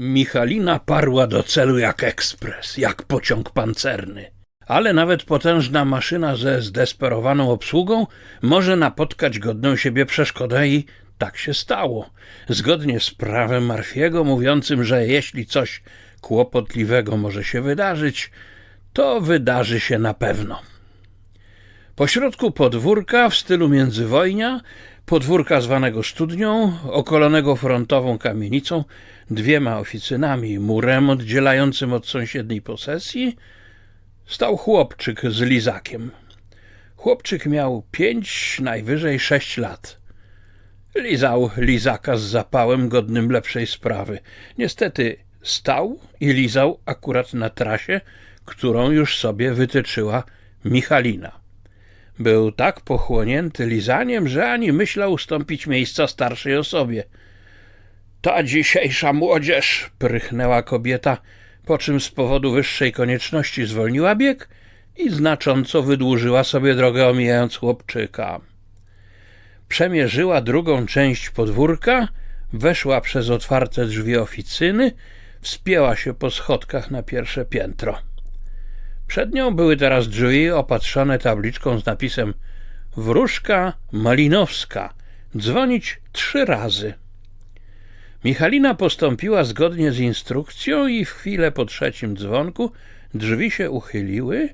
Michalina parła do celu jak ekspres, jak pociąg pancerny. Ale nawet potężna maszyna ze zdesperowaną obsługą może napotkać godną siebie przeszkodę i tak się stało. Zgodnie z prawem Marfiego mówiącym, że jeśli coś kłopotliwego może się wydarzyć, to wydarzy się na pewno. Pośrodku podwórka w stylu międzywojnia, podwórka zwanego studnią, okolonego frontową kamienicą, dwiema oficynami murem oddzielającym od sąsiedniej posesji, stał chłopczyk z lizakiem. Chłopczyk miał pięć, najwyżej sześć lat. Lizał lizaka z zapałem godnym lepszej sprawy. Niestety stał i lizał akurat na trasie, którą już sobie wytyczyła Michalina. Był tak pochłonięty lizaniem, że ani myślał ustąpić miejsca starszej osobie. Ta dzisiejsza młodzież, prychnęła kobieta, po czym z powodu wyższej konieczności zwolniła bieg i znacząco wydłużyła sobie drogę omijając chłopczyka. Przemierzyła drugą część podwórka, weszła przez otwarte drzwi oficyny, wspięła się po schodkach na pierwsze piętro. Przed nią były teraz drzwi opatrzone tabliczką z napisem Wróżka Malinowska. Dzwonić trzy razy. Michalina postąpiła zgodnie z instrukcją i w chwilę po trzecim dzwonku drzwi się uchyliły,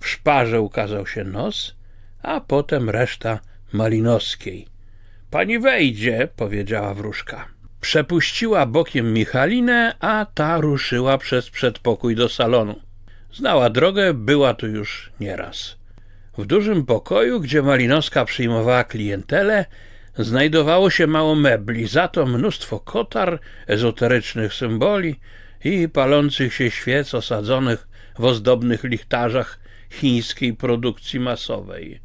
w szparze ukazał się nos, a potem reszta Malinowskiej. Pani wejdzie, powiedziała wróżka. Przepuściła bokiem Michalinę, a ta ruszyła przez przedpokój do salonu. Znała drogę, była tu już nieraz. W dużym pokoju, gdzie Malinowska przyjmowała klientelę, znajdowało się mało mebli, za to mnóstwo kotar, ezoterycznych symboli i palących się świec osadzonych w ozdobnych lichtarzach chińskiej produkcji masowej.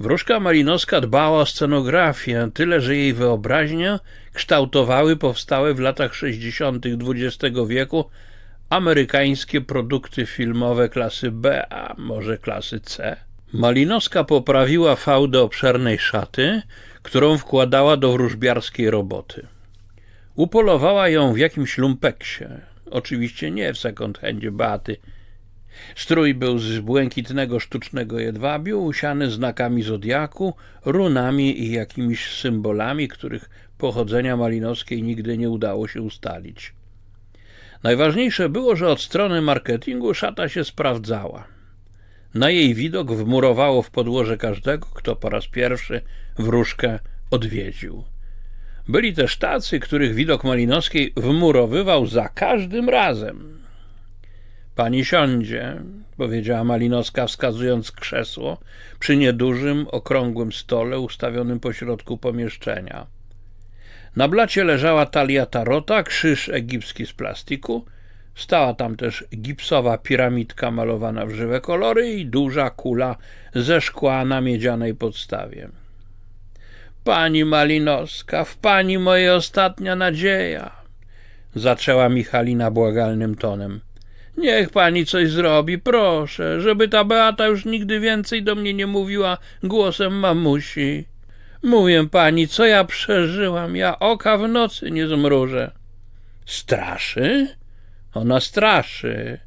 Wróżka Malinowska dbała o scenografię, tyle że jej wyobraźnia kształtowały powstałe w latach 60. XX wieku amerykańskie produkty filmowe klasy B, a może klasy C. Malinowska poprawiła fałdę obszernej szaty, którą wkładała do wróżbiarskiej roboty. Upolowała ją w jakimś lumpeksie, oczywiście nie w second handzie Beaty. Strój był z błękitnego sztucznego jedwabiu, usiany znakami zodiaku, runami i jakimiś symbolami, których pochodzenia malinowskiej nigdy nie udało się ustalić. Najważniejsze było, że od strony marketingu szata się sprawdzała. Na jej widok wmurowało w podłoże każdego, kto po raz pierwszy wróżkę odwiedził. Byli też tacy, których widok Malinowskiej wmurowywał za każdym razem. Pani siądzie, powiedziała Malinowska, wskazując krzesło przy niedużym, okrągłym stole ustawionym pośrodku pomieszczenia. Na blacie leżała talia tarota, krzyż egipski z plastiku. Stała tam też gipsowa piramidka malowana w żywe kolory i duża kula ze szkła na miedzianej podstawie. Pani Malinowska, w pani moja ostatnia nadzieja, zaczęła Michalina błagalnym tonem. Niech pani coś zrobi, proszę, żeby ta Beata już nigdy więcej do mnie nie mówiła głosem mamusi. Mówię pani, co ja przeżyłam, ja oka w nocy nie zmrużę. Straszy? Ona straszy,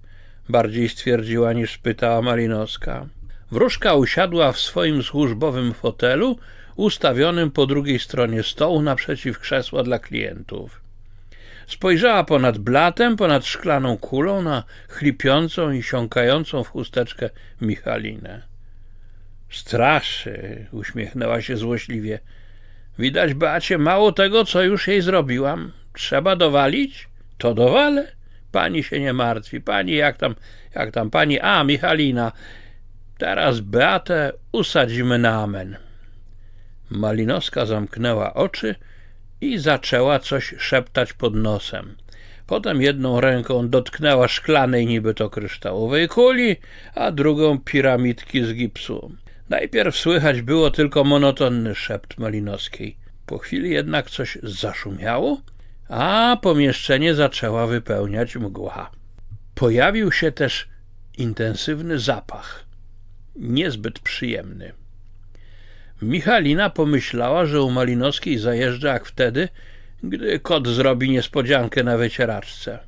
bardziej stwierdziła niż pytała Malinowska. Wróżka usiadła w swoim służbowym fotelu, ustawionym po drugiej stronie stołu naprzeciw krzesła dla klientów. Spojrzała ponad blatem, ponad szklaną kulą na chlipiącą i siąkającą w chusteczkę Michalinę. Straszy, uśmiechnęła się złośliwie. Widać, Beacie, mało tego, co już jej zrobiłam. Trzeba dowalić? To dowalę. Pani się nie martwi. Pani, jak tam, jak tam, pani, a, Michalina. Teraz Beatę usadzimy na amen. Malinowska zamknęła oczy i zaczęła coś szeptać pod nosem. Potem jedną ręką dotknęła szklanej niby to kryształowej kuli, a drugą piramidki z gipsu. Najpierw słychać było tylko monotonny szept Malinowskiej. Po chwili jednak coś zaszumiało, a pomieszczenie zaczęła wypełniać mgła. Pojawił się też intensywny zapach, niezbyt przyjemny. Michalina pomyślała, że u Malinowskiej zajeżdża jak wtedy, gdy kot zrobi niespodziankę na wycieraczce.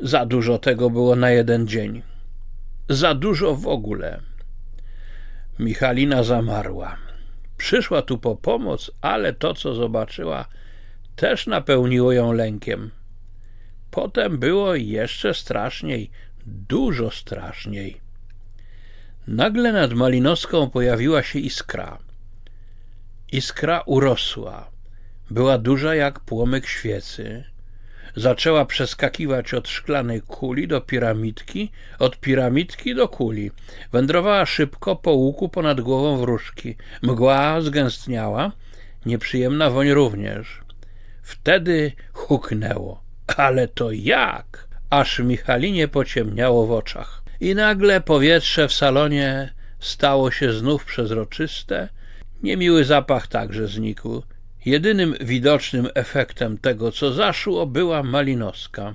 Za dużo tego było na jeden dzień. Za dużo w ogóle. Michalina zamarła. Przyszła tu po pomoc, ale to, co zobaczyła, też napełniło ją lękiem. Potem było jeszcze straszniej, dużo straszniej. Nagle nad Malinowską pojawiła się iskra. Iskra urosła. Była duża jak płomyk świecy. Zaczęła przeskakiwać od szklanej kuli do piramidki, od piramidki do kuli. Wędrowała szybko po łuku ponad głową wróżki. Mgła zgęstniała, nieprzyjemna woń również. Wtedy huknęło. Ale to jak? Aż Michalinie pociemniało w oczach. I nagle powietrze w salonie stało się znów przezroczyste. Niemiły zapach także znikł. Jedynym widocznym efektem tego, co zaszło, była Malinowska.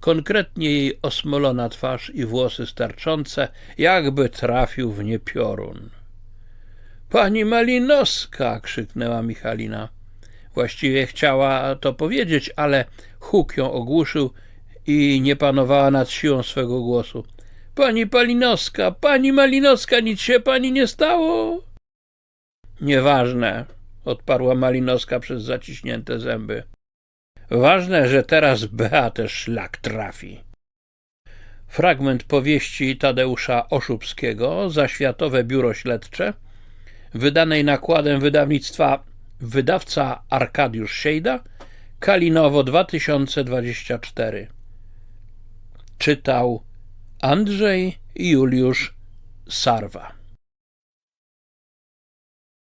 Konkretnie jej osmolona twarz i włosy starczące, jakby trafił w nie piorun. Pani Malinowska! krzyknęła Michalina. Właściwie chciała to powiedzieć, ale huk ją ogłuszył i nie panowała nad siłą swego głosu. Pani Malinowska, pani Malinowska, nic się pani nie stało? Nieważne, odparła Malinowska przez zaciśnięte zęby. Ważne, że teraz Beatę szlak trafi. Fragment powieści Tadeusza Oszubskiego za Światowe Biuro Śledcze, wydanej nakładem wydawnictwa wydawca Arkadiusz Siejda, Kalinowo 2024. Czytał Andrzej Juliusz Sarwa.